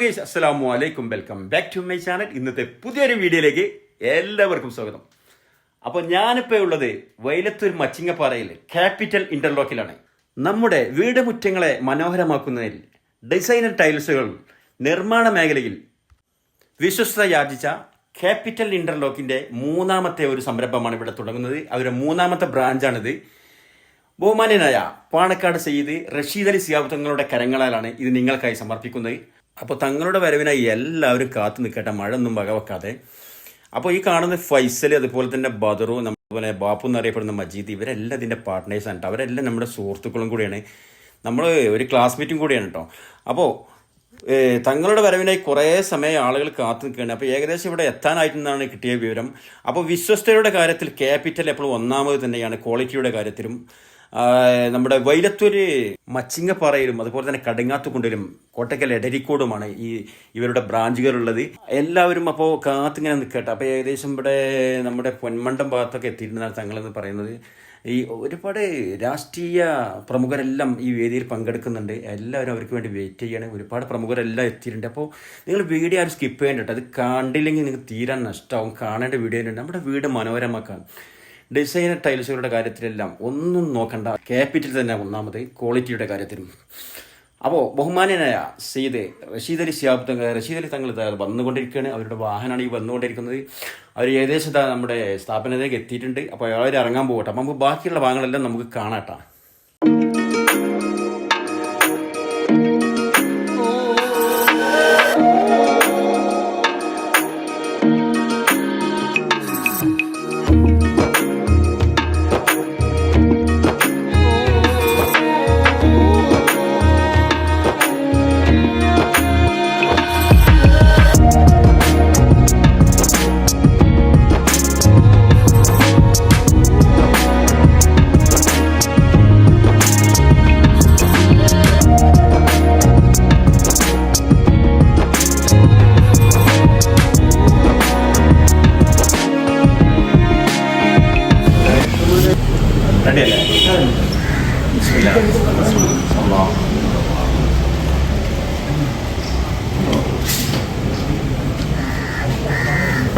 Guys അസ്സലാമു അലൈക്കും welcome back to my channel ഇന്നത്തെ പുതിയൊരു വീഡിയോയിലേക്ക് എല്ലാവർക്കും സ്വാഗതം. അപ്പോൾ ഞാനിപ്പോൾ ഉള്ളത് വൈലത്തൂർ മച്ചിങ്ങപ്പാറയിൽ ക്യാപിറ്റൽ ഇന്റർലോക്കിലാണ് നമ്മുടെ വീട് മുറ്റങ്ങളെ മനോഹരമാക്കുന്നതിൽ ഡിസൈനർ ടൈൽസുകൾ നിർമ്മാണ മേഖലയിൽ വിശ്വസ്ത യാചിച്ച ക്യാപിറ്റൽ ഇന്റർലോക്കിന്റെ മൂന്നാമത്തെ ഒരു സംരംഭമാണ് ഇവിടെ തുടങ്ങുന്നത്. അവരുടെ മൂന്നാമത്തെ ബ്രാഞ്ചാണിത്. ബഹുമാന്യനായ പാണക്കാട് സെയ്ത് റഷീദ് അലി സിയാബ് തങ്ങളുടെ കരങ്ങളാലാണ് ഇത് നിങ്ങൾക്കായി സമർപ്പിക്കുന്നത്. അപ്പോൾ തങ്ങളുടെ വരവിനായി എല്ലാവരും കാത്തു നിൽക്കട്ടെ മഴ ഒന്നും വകവെക്കാതെ. അപ്പോൾ ഈ കാണുന്ന ഫൈസൽ അതുപോലെ തന്നെ ബദറു അതുപോലെ ബാപ്പു എന്നറിയപ്പെടുന്ന മജീദ് ഇവരെല്ലാം ഇതിന്റെ പാർട്ട്നേഴ്സാണ് കേട്ടോ അവരെല്ലാം നമ്മുടെ സുഹൃത്തുക്കളും കൂടിയാണ്. നമ്മൾ ഒരു ക്ലാസ്മേറ്റും കൂടിയാണ് കേട്ടോ അപ്പോൾ തങ്ങളുടെ വരവിനായി കുറേ സമയം ആളുകൾ കാത്തു നിൽക്കുകയാണ്. അപ്പോൾ ഏകദേശം ഇവിടെ എത്താനായിട്ടെന്നാണ് കിട്ടിയ വിവരം. അപ്പോൾ വിശ്വസ്തയുടെ കാര്യത്തിൽ ക്യാപിറ്റൽ എപ്പോഴും ഒന്നാമത് തന്നെയാണ് ക്വാളിറ്റിയുടെ കാര്യത്തിലും. നമ്മുടെ വൈലത്തൂര് മച്ചിങ്ങപ്പാറയിലും അതുപോലെ തന്നെ കടുങ്ങാത്തുകുണ്ടിലും കോട്ടക്കൽ എടരിക്കോടുമാണ് ഈ ഇവരുടെ ബ്രാഞ്ചുകളുള്ളത്. എല്ലാവരും അപ്പോൾ കാത്തിങ്ങനെ നിൽക്കട്ടെ. അപ്പോൾ ഏകദേശം ഇവിടെ നമ്മുടെ പൊന്മണ്ടം ഭാഗത്തൊക്കെ എത്തിയിട്ടുണ്ടെന്നാണ് തങ്ങളെന്ന് പറയുന്നത്. ഈ ഒരുപാട് രാഷ്ട്രീയ പ്രമുഖരെല്ലാം ഈ വേദിയിൽ പങ്കെടുക്കുന്നുണ്ട്. എല്ലാവരും അവർക്ക് വേണ്ടി വെയിറ്റ് ചെയ്യണം. ഒരുപാട് പ്രമുഖരെല്ലാം എത്തിയിട്ടുണ്ട്. അപ്പോൾ നിങ്ങൾ വീഡിയോ ആരും സ്കിപ്പ് ചെയ്യേണ്ടിട്ട് അത് കണ്ടില്ലെങ്കിൽ നിങ്ങൾക്ക് തീരാൻ നഷ്ടമാവും കാണേണ്ട വീഡിയോ നമ്മുടെ വീട് മനോഹരമാക്കാൻ ഡിസൈനർ ടൈൽസുകളുടെ കാര്യത്തിലെല്ലാം ഒന്നും നോക്കണ്ട. ക്യാപിറ്റൽ തന്നെ ഒന്നാമത് ക്വാളിറ്റിയുടെ കാര്യത്തിലും. അപ്പോൾ ബഹുമാനനായ സെയ്ദ് റഷീദ് അലി സിയാബ് തങ്ങൾ റഷീദ് അലി തങ്ങൾ വന്നുകൊണ്ടിരിക്കുകയാണ്. അവരുടെ വാഹനമാണ് ഈ വന്നുകൊണ്ടിരിക്കുന്നത്. അവർ ഏകദേശം നമ്മുടെ സ്ഥാപനത്തിലേക്ക് എത്തിയിട്ടുണ്ട്. അപ്പോൾ അവർ ഇറങ്ങാൻ പോകട്ടെ. അപ്പോൾ നമുക്ക് ബാക്കിയുള്ള ഭാഗങ്ങളെല്ലാം നമുക്ക് കാണാട്ടാ.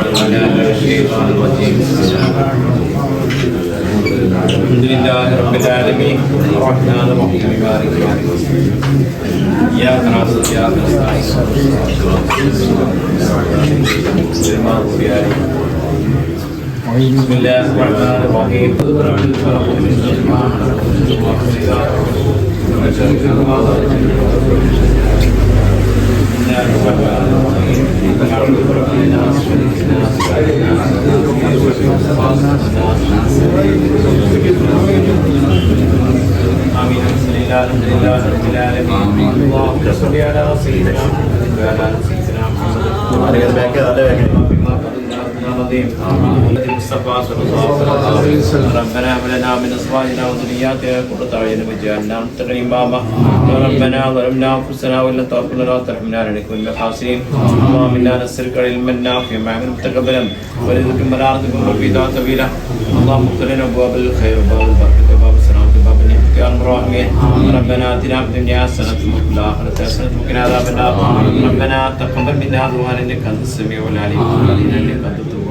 الحمد لله رب العالمين. الرحمن الرحيم مالك يوم الدين اياك بسم الله. الرحمن الرحيم الحمد لله رب العالمين اللهم صل على سيدنا محمد وعلى آل سيدنا محمد ربنا هب لنا من أزواجنا وذرياتنا قرة أعين واجعلنا متقين اماما ربنا ظلمنا أنفسنا وإن لم تغفر لنا وترحمنا لنكن من الخاسرين. اللهم إنا نسألك علما نافعا وعملا متقبلا ورزقا مرارة وفيدا طويلا. اللهم اغفر لنا أبواب الخير وباب البركة وباب السلامة وباب النعمة. يا الراحمين. ربنا آتنا في الدنيا حسنة وفي الآخرة حسنة وقنا عذاب النار. ربنا تقبل منا دعاء انك انت السميع العليم وعلينا إنك أنت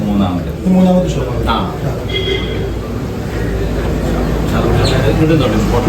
മൂന്നാമത് ഇത് മൂന്നാമത്തെ ഷോപ്പാണ് ആ കിട്ടുന്നുണ്ട് photo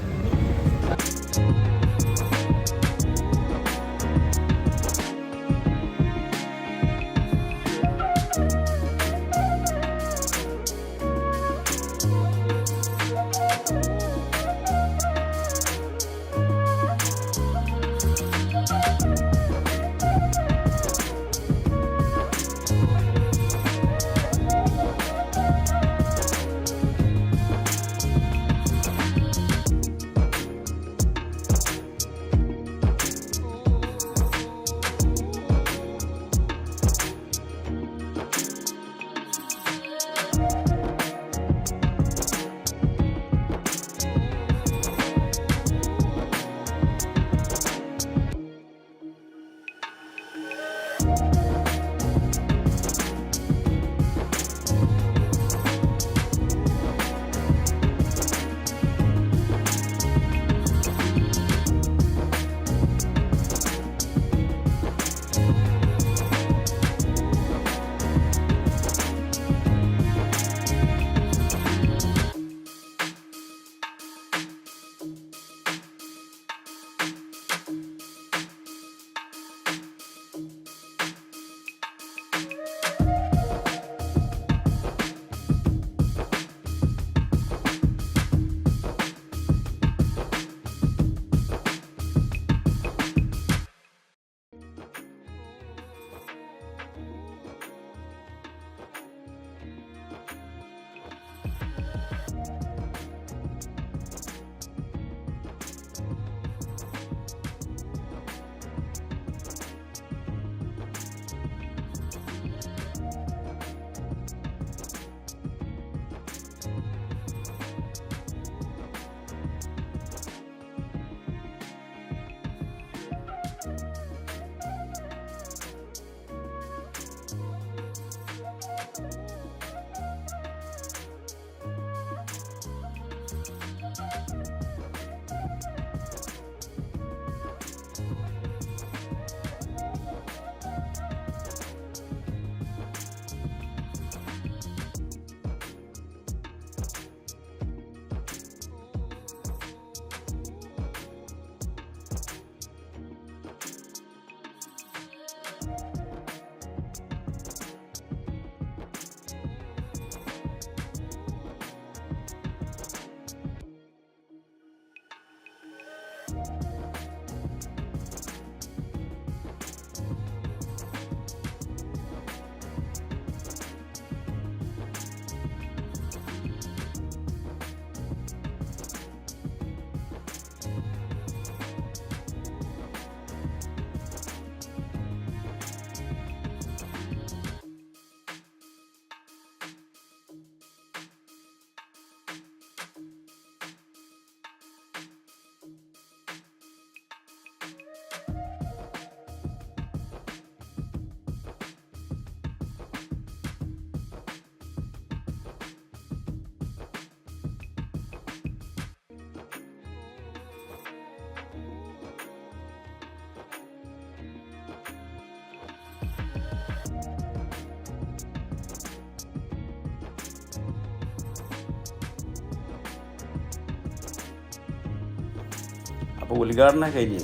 അപ്പോൾ ഉദ്ഘാടനം കഴിഞ്ഞ്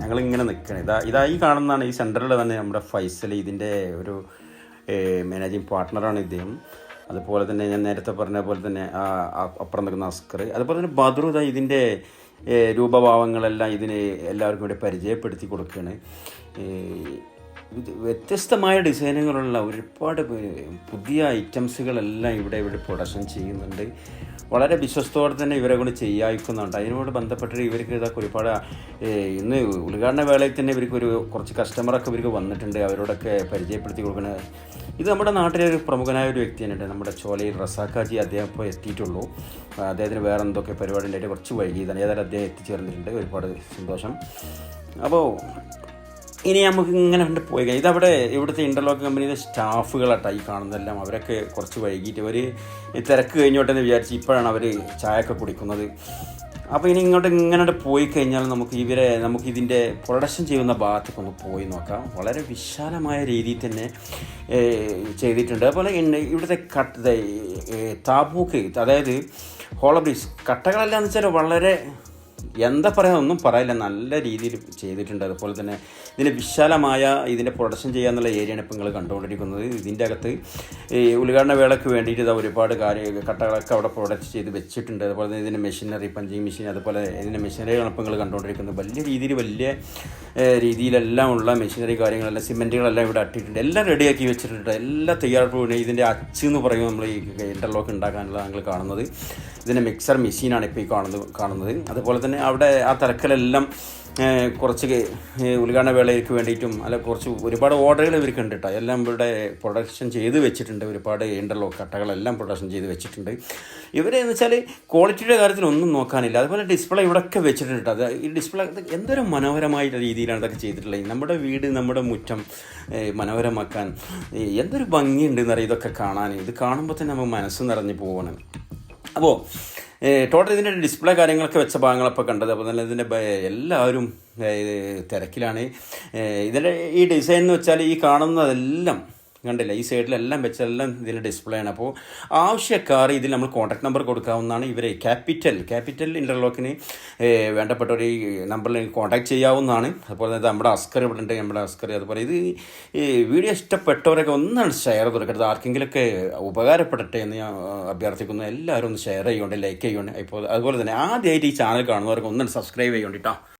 ഞങ്ങളിങ്ങനെ നിൽക്കണം ഇതാ ഇതായി കാണുന്നതാണ് ഈ സെന്ററിൽ തന്നെ നമ്മുടെ ഫൈസൽ ഇതിന്റെ ഒരു മാനേജിങ് പാർട്ട്ണറാണ് ഇദ്ദേഹം. അതുപോലെ തന്നെ ഞാൻ നേരത്തെ പറഞ്ഞ പോലെ തന്നെ അപ്പുറം നിൽക്കുന്ന അസ്കർ. അതുപോലെ തന്നെ ബദ്രു ഇതാ ഇതിന്റെ രൂപഭാവങ്ങളെല്ലാം ഇതിന് എല്ലാവർക്കും കൂടി പരിചയപ്പെടുത്തി കൊടുക്കുകയാണ് വ്യത്യസ്തമായ ഡിസൈനുകളുള്ള ഒരുപാട് പുതിയ ഐറ്റംസുകളെല്ലാം ഇവിടെ ഇവിടെ പ്രൊഡക്ഷൻ ചെയ്യുന്നുണ്ട്. വളരെ വിശ്വസ്തോടെ തന്നെ ഇവരെ കൊണ്ട് ചെയ്യാക്കുന്നുണ്ട് അതിനോട് ബന്ധപ്പെട്ട് ഇവർക്ക് ഇതൊക്കെ ഒരുപാട് ഇന്ന് ഉദ്ഘാടന വേളയിൽ തന്നെ ഇവർക്ക് ഒരു കുറച്ച് കസ്റ്റമറൊക്കെ ഇവർക്ക് വന്നിട്ടുണ്ട്. അവരോടൊക്കെ പരിചയപ്പെടുത്തി കൊടുക്കുന്നത് ഇത് നമ്മുടെ നാട്ടിലെ ഒരു പ്രമുഖനായ ഒരു വ്യക്തി തന്നെയുണ്ട്. നമ്മുടെ ചോലയിൽ റസാക്കാജി അദ്ദേഹം ഇപ്പോൾ എത്തിയിട്ടുള്ളൂ. അദ്ദേഹത്തിന് വേറെ എന്തൊക്കെ പരിപാടി ഉണ്ടായിട്ട് കുറച്ച് വൈകിയതാണ് ഏതായാലും അദ്ദേഹം എത്തിച്ചേർന്നിട്ടുണ്ട്. ഒരുപാട് സന്തോഷം. അപ്പോൾ ഇനി നമുക്ക് ഇങ്ങനെ കണ്ട് പോയി കഴിഞ്ഞാൽ ഇതവിടെ ഇവിടുത്തെ ഇന്റർലോക്ക് കമ്പനിയുടെ സ്റ്റാഫുകളാട്ടോ ഈ കാണുന്നതെല്ലാം. അവരൊക്കെ കുറച്ച് വൈകിട്ട് അവർ തിരക്ക് കഴിഞ്ഞോട്ടെ എന്ന് വിചാരിച്ച് ഇപ്പോഴാണ് അവർ ചായയൊക്കെ കുടിക്കുന്നത്. അപ്പോൾ ഇനി ഇങ്ങോട്ട് ഇങ്ങനെ പോയി കഴിഞ്ഞാൽ നമുക്ക് ഇവരെ നമുക്ക് ഇതിന്റെ പ്രൊഡക്ഷൻ ചെയ്യുന്ന ഭാഗത്തേക്ക് ഒന്ന് പോയി നോക്കാം. വളരെ വിശാലമായ രീതിയിൽ തന്നെ ചെയ്തിട്ടുണ്ട്. അതുപോലെ ഇവിടുത്തെ കട്ട് താബൂക്ക് അതായത് ഹോളബ്രീസ് കട്ടകളെല്ലാം എന്ന് വെച്ചാൽ വളരെ എന്താ പറയുക ഒന്നും പറയില്ല. നല്ല രീതിയിൽ ചെയ്തിട്ടുണ്ട്. അതുപോലെ തന്നെ ഇതിന്റെ വിശാലമായ ഇതിന്റെ പ്രൊഡക്ഷൻ ചെയ്യാന്നുള്ള ഏരിയയാണ് ഇപ്പോൾ നിങ്ങൾ കണ്ടുകൊണ്ടിരിക്കുന്നത്. ഇതിന്റെ അകത്ത് ഈ ഉദ്ഘാടന വേളയ്ക്ക് വേണ്ടിയിട്ട് ഇതാ ഒരുപാട് കാര്യ കട്ടകളൊക്കെ അവിടെ പ്രൊഡക്റ്റ് ചെയ്ത് വെച്ചിട്ടുണ്ട്. അതുപോലെ തന്നെ ഇതിന്റെ മെഷീനറി പഞ്ചിങ് മെഷീൻ അതുപോലെ ഇതിന്റെ മെഷീനറികളാണ് ഇപ്പോൾ നിങ്ങൾ കണ്ടുകൊണ്ടിരിക്കുന്നത്. വലിയ രീതിയിൽ വലിയ രീതിയിലെല്ലാം ഉള്ള മെഷീനറി കാര്യങ്ങളെല്ലാം സിമെന്റുകളെല്ലാം ഇവിടെ അട്ടിയിട്ടുണ്ട്. എല്ലാം റെഡിയാക്കി വെച്ചിട്ടുണ്ട്. എല്ലാം തയ്യാറെടുപ്പ് ഇതിന്റെ അച്ച് എന്ന് പറയുമ്പോൾ നമ്മൾ ഈ ഇന്റർലോക്ക് ഉണ്ടാക്കാനുള്ള നിങ്ങൾ കാണുന്നത്. ഇതിന്റെ മിക്സർ മെഷീനാണ് ഇപ്പോൾ ഈ കാണുന്നത് കാണുന്നത്. അതുപോലെ തന്നെ അവിടെ ആ തിരക്കിലെല്ലാം കുറച്ച് ഉദ്ഘാടന വേളയ്ക്ക് വേണ്ടിയിട്ടും അല്ല കുറച്ച് ഒരുപാട് ഓർഡറുകൾ ഇവർക്ക് ഉണ്ട് എല്ലാം ഇവിടെ പ്രൊഡക്ഷൻ ചെയ്ത് വെച്ചിട്ടുണ്ട്. ഒരുപാട് ഇന്റർലോ കട്ടകളെല്ലാം പ്രൊഡക്ഷൻ ചെയ്ത് വെച്ചിട്ടുണ്ട്. ഇവരെന്ന് വെച്ചാൽ ക്വാളിറ്റിയുടെ കാര്യത്തിൽ ഒന്നും നോക്കാനില്ല. അതുപോലെ ഡിസ്പ്ലേ ഇവിടെയൊക്കെ വെച്ചിട്ടുണ്ട്. അത് ഈ ഡിസ്പ്ലേ എന്തൊരു മനോഹരമായ രീതിയിലാണ് ഇതൊക്കെ ചെയ്തിട്ടുള്ളത്. നമ്മുടെ വീട് നമ്മുടെ മുറ്റം മനോഹരമാക്കാൻ എന്തൊരു ഭംഗിയുണ്ട് എന്നറിയാം ഇതൊക്കെ കാണാൻ. ഇത് കാണുമ്പോൾ തന്നെ നമ്മൾ മനസ്സ് നിറഞ്ഞു പോവാണ്. അപ്പോൾ ടോട്ടൽ ഇതിന്റെ ഡിസ്പ്ലേ കാര്യങ്ങളൊക്കെ വെച്ച ഭാഗങ്ങളൊക്കെ കണ്ടത്. അപ്പോൾ തന്നെ ഇതിന്റെ എല്ലാവരും തിരക്കിലാണ്. ഇതിന്റെ ഈ ഡിസൈൻ എന്ന് വെച്ചാൽ ഈ കാണുന്നതെല്ലാം കണ്ടില്ല? ഈ സൈഡിലെല്ലാം വെച്ചെല്ലാം ഇതിൽ ഡിസ്പ്ലേ ആണ്. അപ്പോൾ ആവശ്യക്കാർ ഇതിൽ നമ്മൾ കോൺടാക്ട് നമ്പർ കൊടുക്കാവുന്നതാണ് ഇവരെ. ക്യാപിറ്റൽ ക്യാപിറ്റൽ ഇന്റർലോക്കിന് വേണ്ടപ്പെട്ട ഒരു നമ്പറിൽ കോൺടാക്ട് ചെയ്യാവുന്നതാണ്. അതുപോലെ തന്നെ നമ്മുടെ അസ്കർ ഇവിടെ ഉണ്ട് നമ്മുടെ അസ്കർ അതുപോലെ ഇത് ഈ വീഡിയോ ഇഷ്ടപ്പെട്ടവരൊക്കെ ഒന്നാണ് ഷെയർ കൊടുക്കരുത്. ആർക്കെങ്കിലുമൊക്കെ ഉപകാരപ്പെടട്ടെ എന്ന് ഞാൻ അഭ്യർത്ഥിക്കുന്നു. എല്ലാവരും ഒന്ന് ഷെയർ ചെയ്യുന്നുണ്ട് ലൈക്ക് ചെയ്യുന്നുണ്ട് ഇപ്പോൾ അതുപോലെ തന്നെ ആദ്യമായിട്ട് ഈ ചാനൽ കാണുന്നവർക്ക് ഒന്നും സബ്സ്ക്രൈബ് ചെയ്യുന്നുണ്ട് കേട്ടോ.